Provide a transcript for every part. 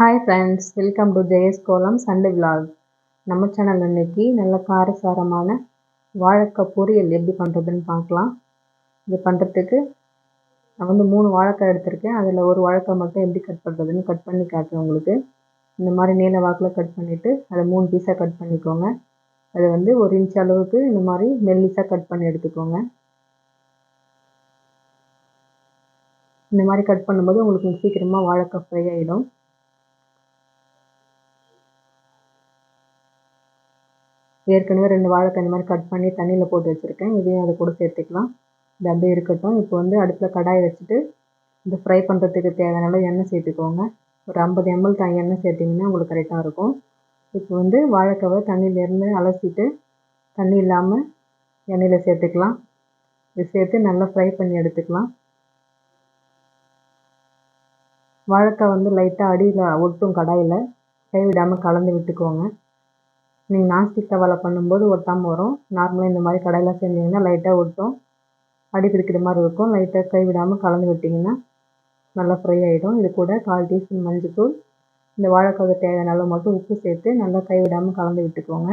Hi friends welcome to Jaya's kolam Sunday vlog நம்ம channel இன்னைக்கு நல்ல காரசாரமான வாழைக்காய் பொரியல் எப்படி பண்ணுறதுன்னு பார்க்கலாம். இது பண்ணுறதுக்கு நான் வந்து மூணு வாழைக்காய் எடுத்திருக்கேன். அதில் ஒரு வாழைக்காய் மட்டும் எப்படி கட் பண்ணுறதுன்னு கட் பண்ணி காட்டுறேன் உங்களுக்கு. இந்த மாதிரி நீல வாக்கில் கட் பண்ணிவிட்டு அதை மூணு பீஸாக கட் பண்ணிக்கோங்க. அதை வந்து ஒரு இன்ச் அளவுக்கு இந்த மாதிரி மெல்லிஸாக கட் பண்ணி எடுத்துக்கோங்க. இந்த மாதிரி கட் பண்ணும்போது உங்களுக்கு சீக்கிரமாக வாழைக்காய் ஃப்ரை ஆகிடும் ஏற்கனவே ரெண்டு வாழைக்காய் இந்த மாதிரி கட் பண்ணி தண்ணியில் போட்டு வச்சுருக்கேன். இதையும் அதை கூட சேர்த்துக்கலாம். இது அப்படியே இருக்கட்டும். இப்போ வந்து அடுப்பில் கடாயை வச்சுட்டு இந்த ஃப்ரை பண்ணுறதுக்கு தேவையான அளவு எண்ணெய் சேர்த்துக்கோங்க. ஒரு ஐம்பது எம்எல் த எண்ணெய் சேர்த்திங்கன்னா உங்களுக்கு கரெக்டாக இருக்கும். இப்போ வந்து வாழைக்காவை தண்ணியிலேருந்து அலசிட்டு தண்ணி இல்லாமல் எண்ணெயில் சேர்த்துக்கலாம். இது சேர்த்து நல்லா ஃப்ரை பண்ணி எடுத்துக்கலாம். வாழைக்காய் வந்து லைட்டாக அடியில் ஒட்டும் கடாயில். கைவிடாமல் கலந்து விட்டுக்கோங்க. நீங்கள் நான்ஸ்டிக் தவாவில் பண்ணும்போது ஒட்டாமல் வரும். நார்மலாக இந்த மாதிரி கடையில் செஞ்சீங்கன்னா லைட்டாக ஒட்டும். அடி பிடிக்கிற மாதிரி இருக்கும். லைட்டாக கை விடாமல் கலந்து விட்டிங்கன்னா நல்லா ஃப்ரை ஆகிடும் இது கூட கால் டீஸ்பூன் மஞ்சள்தூள் இந்த வாழைக்காய் தேவையான அளவு மட்டும் உப்பு சேர்த்து நல்லா கை விடாமல் கலந்து விட்டுக்கோங்க.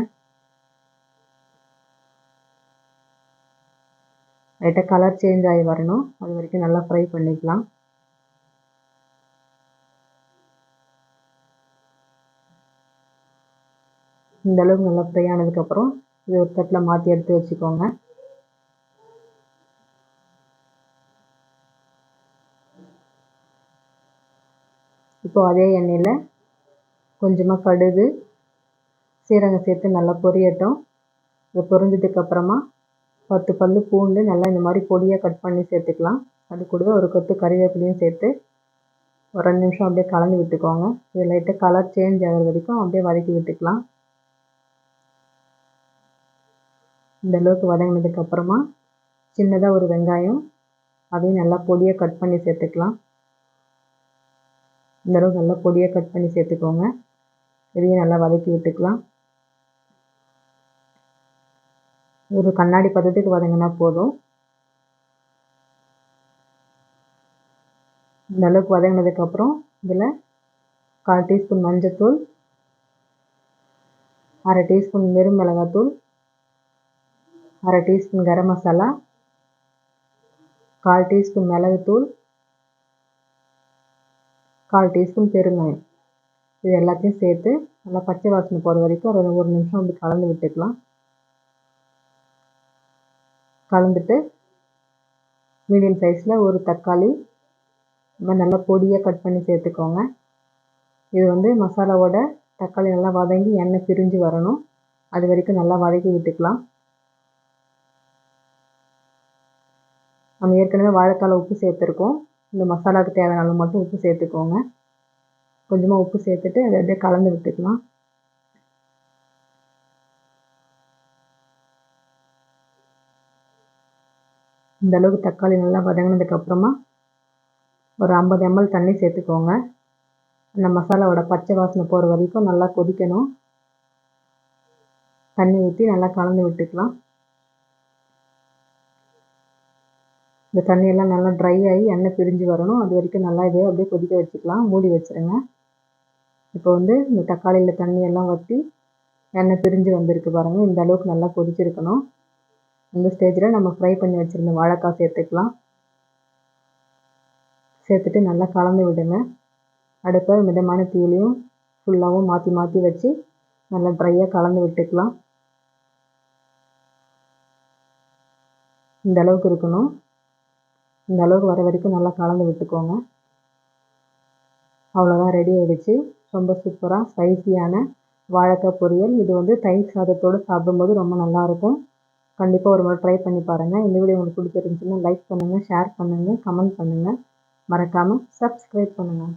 லைட்டாக கலர் சேஞ்ச் ஆகி வரணும். அது வரைக்கும் நல்லா ஃப்ரை பண்ணிக்கலாம். இந்த அளவுக்கு நல்லா ஃப்ரை ஆனதுக்கப்புறம் இது ஒரு தட்டில் மாற்றி எடுத்து வச்சுக்கோங்க. இப்போ அதே எண்ணெயில் கொஞ்சமாக கடுகு சீரகம் சேர்த்து நல்லா பொரியட்டும். இது பொரிஞ்சதுக்கப்புறமா பத்து பல் பூண்டு நல்லா இந்த மாதிரி பொடியாக கட் பண்ணி சேர்த்துக்கலாம். அது கூடவே ஒரு கொத்து கறிவேப்பிலையும் சேர்த்து ஒரு ரெண்டு நிமிஷம் அப்படியே கலந்து விட்டுக்கோங்க. இது லைட்டாக கலர் சேஞ்ச் ஆகிற வரைக்கும் அப்படியே வதக்கி விட்டுக்கலாம். இந்த அளவுக்கு வதங்கினதுக்கு அப்புறமா சின்னதாக ஒரு வெங்காயம் அதையும் நல்லா பொடியாக கட் பண்ணி சேர்த்துக்கலாம். இந்த அளவுக்கு நல்லா பொடியாக கட் பண்ணி சேர்த்துக்கோங்க. இதையும் நல்லா வதக்கி விட்டுக்கலாம். ஒரு கண்ணாடி பதத்துக்கு வதங்கினா போதும். இந்த அளவுக்கு வதங்கினதுக்கப்புறம் இதில் கால் டீஸ்பூன் மஞ்சத்தூள் அரை டீஸ்பூன் வெறும் மிளகாத்தூள் அரை டீஸ்பூன் கரம் மசாலா கால் டீஸ்பூன் மிளகுத்தூள் கால் டீஸ்பூன் பெருங்காயம். இது எல்லாத்தையும் சேர்த்து நல்லா பச்சை வாசனை போகிற வரைக்கும் ஒரு ஒரு நிமிஷம் அப்படி கலந்து விட்டுக்கலாம். கலந்துட்டு மீடியம் சைஸில் ஒரு தக்காளி இந்த நல்லா பொடியாக கட் பண்ணி சேர்த்துக்கோங்க. இது வந்து மசாலாவோட தக்காளி நல்லா வதங்கி எண்ணெய் பிரிஞ்சு வரணும். அது வரைக்கும் நல்லா வதக்கி விட்டுக்கலாம். நம்ம ஏற்கனவே வாழைக்கால உப்பு சேர்த்துருக்கோம். இந்த மசாலாவுக்கு தேவையான அளவு மட்டும் உப்பு சேர்த்துக்கோங்க. கொஞ்சமாக உப்பு சேர்த்துட்டு அதை அப்படியே கலந்து விட்டுக்கலாம். இந்த அளவுக்கு தக்காளி நல்லா வதங்கினதுக்கப்புறமா ஒரு ஐம்பது எம்எல் தண்ணி சேர்த்துக்கோங்க. அந்த மசாலாவோட பச்சை வாசனை போகிற வரைக்கும் நல்லா கொதிக்கணும். தண்ணி ஊற்றி நல்லா கலந்து விட்டுக்கலாம். இந்த தண்ணியெல்லாம் நல்லா ட்ரை ஆகி எண்ணெய் பிரிஞ்சு வரணும். அது வரைக்கும் நல்லா இதை அப்படியே கொதிக்க வச்சுக்கலாம். மூடி வச்சுருங்க. இப்போ வந்து இந்த தக்காளியில் தண்ணியெல்லாம் வற்றி எண்ணெய் பிரிஞ்சு வந்திருக்கு பாருங்கள் இந்த அளவுக்கு நல்லா கொதிச்சிருக்கணும். இந்த ஸ்டேஜில் நம்ம ஃப்ரை பண்ணி வச்சுருந்த வாழைக்காய் சேர்த்துக்கலாம். சேர்த்துட்டு நல்லா கலந்து விடுங்க. அடுப்பை மிதமான தீலையும் ஃபுல்லாகவும் மாற்றி மாற்றி வச்சு நல்லா ட்ரையாக கலந்து விட்டுக்கலாம். இந்த அளவுக்கு இருக்கணும். இந்த அளவுக்கு வர வரைக்கும் நல்லா கலந்து விட்டுக்கோங்க. அவ்வளோதான் ரெடி ஆகிடுச்சு ரொம்ப சூப்பராக ஸ்பைசியான வாழைக்காய் பொரியல். இது வந்து தயிர் சாதத்தோடு சாப்பிடும்போது ரொம்ப நல்லாயிருக்கும் கண்டிப்பாக ஒரு முறை ட்ரை பண்ணி பாருங்கள் இந்த வீடியோ உங்களுக்கு பிடிச்சிருந்துச்சுன்னா லைக் பண்ணுங்கள் ஷேர் பண்ணுங்கள் கமெண்ட் பண்ணுங்கள் மறக்காமல் சப்ஸ்கிரைப் பண்ணுங்கள்